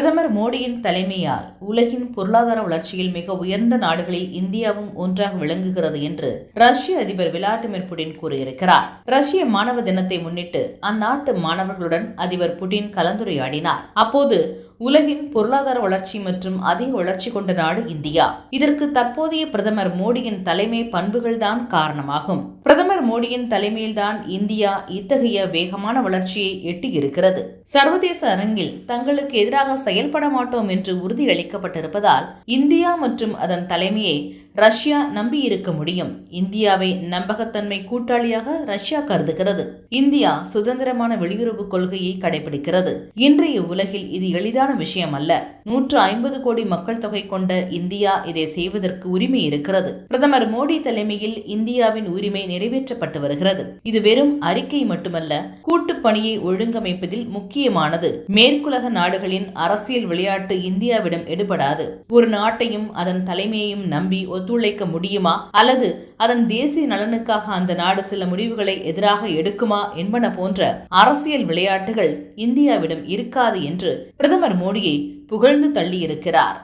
பிரதமர் மோடியின் தலைமையால் உலகின் பொருளாதார வளர்ச்சியில் மிக உயர்ந்த நாடுகளில் இந்தியாவும் ஒன்றாக விளங்குகிறது என்று ரஷ்ய அதிபர் விளாடிமிர் புடின் கூறியிருக்கிறார். ரஷ்ய மாணவ தினத்தை முன்னிட்டு அந்நாட்டு மாணவர்களுடன் அதிபர் புடின் கலந்துரையாடினார். அப்போது உலகின் பொருளாதார வளர்ச்சி மற்றும் அதிக வளர்ச்சி கொண்ட நாடு இந்தியா. இதற்கு தற்போதைய பிரதமர் மோடியின் தலைமை பண்புகள்தான் காரணமாகும். பிரதமர் மோடியின் தலைமையில்தான் இந்தியா இத்தகைய வேகமான வளர்ச்சியை எட்டியிருக்கிறது. சர்வதேச அரங்கில் தங்களுக்கு எதிராக செயல்பட மாட்டோம் என்று உறுதியளிக்கப்பட்டிருப்பதால் இந்தியா மற்றும் அதன் தலைமையை ரஷ்யா நம்பியிருக்க முடியும். இந்தியாவை நம்பகத்தன்மை கூட்டாளியாக ரஷ்யா கருதுகிறது. இந்தியா சுதந்திரமான வெளியுறவு கொள்கையை கடைபிடிக்கிறது இன்றைய உலகில் இது எளிதான விஷயம் அல்ல நூற்று ஐம்பது கோடி மக்கள் தொகை கொண்ட இந்தியா இதை செய்வதற்கு உரிமை இருக்கிறது. பிரதமர் மோடி தலைமையில் இந்தியாவின் உரிமை நிறைவேற்றப்பட்டு வருகிறது. இது வெறும் அறிக்கை மட்டுமல்ல கூட்டு பணியை ஒழுங்கமைப்பதில் முக்கியமானது. மேற்குலக நாடுகளின் அரசியல் விளையாட்டு இந்தியாவிடம் எடுபடாது. ஒரு நாட்டையும் அதன் தலைமையையும் நம்பி ஒத்துழைக்க முடியுமா? அல்லது அதன் தேசிய நலனுக்காக அந்த நாடு சில முடிவுகளை எதிராக எடுக்குமா என்பன போன்ற அரசியல் விளையாட்டுகள் இந்தியாவிடம் இருக்காது என்று பிரதமர் மோடியை புகழ்ந்து தள்ளியிருக்கிறார்.